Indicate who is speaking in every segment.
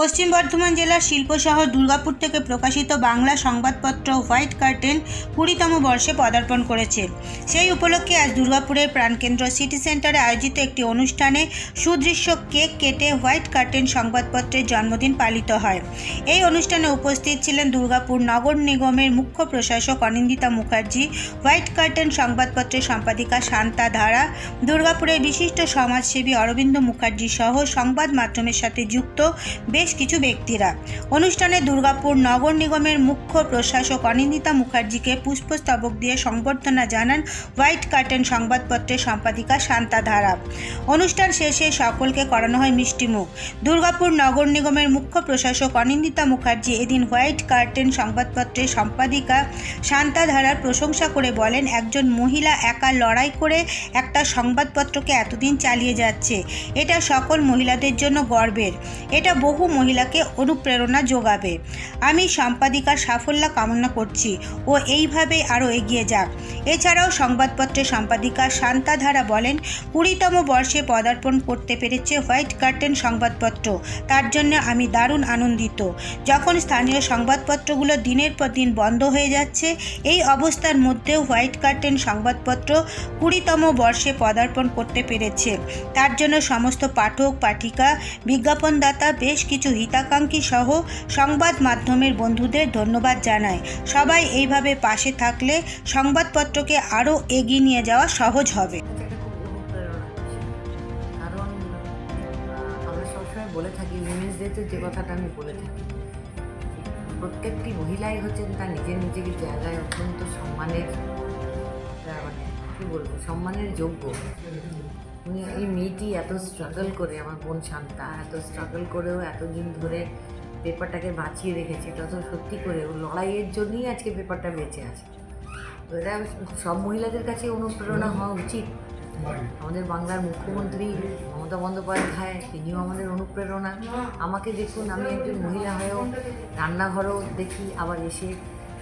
Speaker 1: পশ্চিম বর্ধমান জেলার শিল্প শহর দুর্গাপুর থেকে প্রকাশিত বাংলা সংবাদপত্র হোয়াইট কার্টেন কুড়িতম বর্ষে পদার্পণ করেছে। সেই উপলক্ষে আজ দুর্গাপুরের প্রাণকেন্দ্র সিটি সেন্টারে আয়োজিত একটি অনুষ্ঠানে সুদৃশ্য কেক কেটে হোয়াইট কার্টেন সংবাদপত্রের জন্মদিন পালিত হয়। এই অনুষ্ঠানে উপস্থিত ছিলেন দুর্গাপুর নগর নিগমের মুখ্য প্রশাসক অনিন্দিতা মুখার্জি, হোয়াইট কার্টেন সংবাদপত্রের সম্পাদিকা শান্তা ধারা, দুর্গাপুরের বিশিষ্ট সমাজসেবী অরবিন্দ মুখার্জি সহ সংবাদ মাধ্যমের সাথে যুক্ত বেশ কিছু ব্যক্তিরা। অনুষ্ঠানে দুর্গাপুর নগর নিগমের মুখ্য প্রশাসক অনিন্দিতা মুখার্জিকে পুষ্পস্তবক দিয়ে সংবর্ধনা জানান হোয়াইট কার্টেন সংবাদপত্রের সম্পাদিকা শান্তা ধারা। অনুষ্ঠান শেষে সকলকে করানো হয় মিষ্টিমুখ দুর্গাপুর নগর নিগমের মুখ্য প্রশাসক অনিন্দিতা মুখার্জি এদিন হোয়াইট কার্টেন সংবাদপত্রের সম্পাদিকা শান্তা ধারার প্রশংসা করে বলেন, একজন মহিলা একা লড়াই করে একটা সংবাদপত্রকে এতদিন চালিয়ে যাচ্ছে। এটা সকল মহিলাদের জন্য গর্বের। এটা বহু মহিলাকে অনুপ্রেরণা যোগাবে। আমি সম্পাদিকার সাফল্য কামনা করছি ও এইভাবে আরও এগিয়ে যাক। এছাড়াও সংবাদপত্রের সম্পাদিকা শান্তা ধারা বলেন, কুড়িতম বর্ষে পদার্পণ করতে পেরেছে হোয়াইট কার্টেন সংবাদপত্র। তার জন্য আমি দারুণ আনন্দিত। যখন স্থানীয় সংবাদপত্রগুলো দিনের পর দিন বন্ধ হয়ে যাচ্ছে, এই অবস্থার মধ্যেও হোয়াইট কার্টেন সংবাদপত্র কুড়িতম বর্ষে পদার্পণ করতে পেরেছে। তার জন্য সমস্ত পাঠক, পাঠিকা, বিজ্ঞাপনদাতা, বেশ কিছু হিতাকাঙ্ক্ষী সহ সংবাদ মাধ্যমের বন্ধুদের ধন্যবাদ জানায়। সবাই এইভাবে পাশে থাকলে সংবাদপত্রকে আরও এগিয়ে নিয়ে যাওয়া সহজ হবে।
Speaker 2: কারণ বলে থাকি উইমেন্স ডেতে যে কথাটা আমি বলে থাকি, প্রত্যেকটি মহিলাই হচ্ছেন তার নিজের নিজের জায়গায় অত্যন্ত সম্মানের মানে কী বলব, সম্মানের যোগ্য। উনি, এই মেয়েটি এত স্ট্রাগল করে, আমার বোন শান্তা, এত স্ট্রাগল করেও এতদিন ধরে পেপারটাকে বাঁচিয়ে রেখেছে, এটা তো সত্যি করে, ও লড়াইয়ের জন্যই আজকে পেপারটা বেঁচে আছে। তো এটা সব মহিলাদের কাছে অনুপ্রেরণা হওয়া উচিত। আমাদের বাংলার মুখ্যমন্ত্রী মমতা বন্দ্যোপাধ্যায়, তিনিও আমাদের অনুপ্রেরণা। আমাকে দেখুন, আমি একজন মহিলা হয়েও রান্নাঘরও দেখি, আবার এসে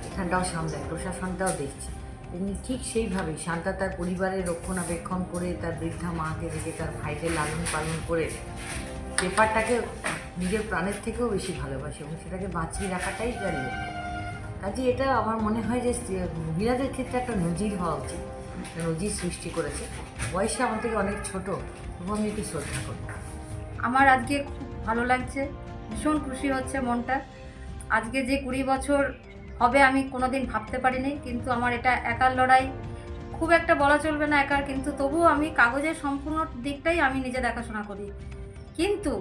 Speaker 2: এখানটাও সামলাই প্রশাসনটাও দেখছি। তেমনি ঠিক সেইভাবেই শান্তা তার পরিবারের রক্ষণাবেক্ষণ করে, তার বৃদ্ধা মাকে রেখে তার ভাইকে লালন পালন করে পেপারটাকে নিজের প্রাণের থেকেও বেশি ভালোবাসে এবং সেটাকে বাঁচিয়ে রাখাটাই তার কাজে এটা আমার মনে হয় যে মহিলাদের ক্ষেত্রে একটা নজির হওয়া উচিত। নজির সৃষ্টি করেছে। বয়সে আমার থেকে অনেক ছোট আমি একটু শ্রদ্ধা করব
Speaker 3: আমার আজকে খুব ভালো লাগছে, ভীষণ খুশি হচ্ছে মনটা। আজকে যে কুড়ি বছর হবে আমি কোনোদিন ভাবতে পারিনি, কিন্তু আমার এটা একার লড়াই খুব একটা বলা চলবে না একার, কিন্তু তবুও আমি কাগজের সম্পূর্ণ দিকটাই আমি নিজে দেখাশোনা করি। কিন্তু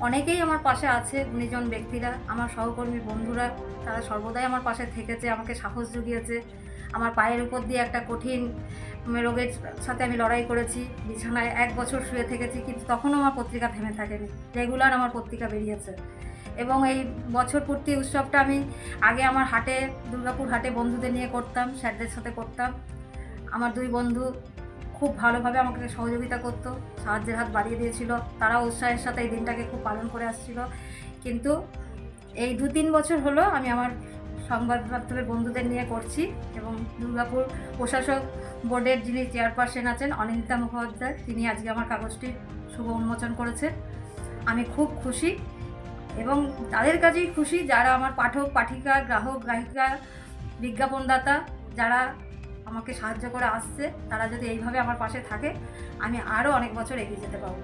Speaker 3: অনেকেই আমার পাশে আছে গুণীজন ব্যক্তিরা, আমার সহকর্মী বন্ধুরা, তারা সর্বদাই আমার পাশে থেকেছে, আমাকে সাহস জুগিয়েছে। আমার পায়ের উপর দিয়ে একটা কঠিন রোগের সাথে আমি লড়াই করেছি, বিছানায় এক বছর শুয়ে থেকেছি, কিন্তু তখনও আমার পত্রিকা থেমে থাকেনি। রেগুলার আমার পত্রিকা বেরিয়েছে। এবং এই বছর পূর্তি উৎসবটা আমি আগে আমার হাটে, দুর্গাপুর হাটে বন্ধুদের নিয়ে করতাম, স্যারদের সাথে করতাম। আমার দুই বন্ধু খুব ভালোভাবে আমাকে সহযোগিতা করতো, সাহায্যের হাত বাড়িয়ে দিয়েছিল তারা উৎসাহের সাথে এই দিনটাকে খুব পালন করে আসছিল। কিন্তু এই দু তিন বছর হলো আমি আমার সংবাদ মাধ্যমের বন্ধুদের নিয়ে করছি এবং দুর্গাপুর প্রশাসক বোর্ডের যিনি চেয়ারপারসন আছেন অনিন্দিতা মুখোপাধ্যায়, তিনি আজকে আমার কাগজটির শুভ উন্মোচন করেছেন আমি খুব খুশি এবং তাদের কাছেই খুশি যারা আমার পাঠক, পাঠিকা, গ্রাহক গ্রাহিকা বিজ্ঞাপনদাতা, যারা আমাকে সাহায্য করে আসছে, তারা যদি এইভাবে আমার পাশে থাকে, আমি আরও অনেক বছর এগিয়ে যেতে পারব।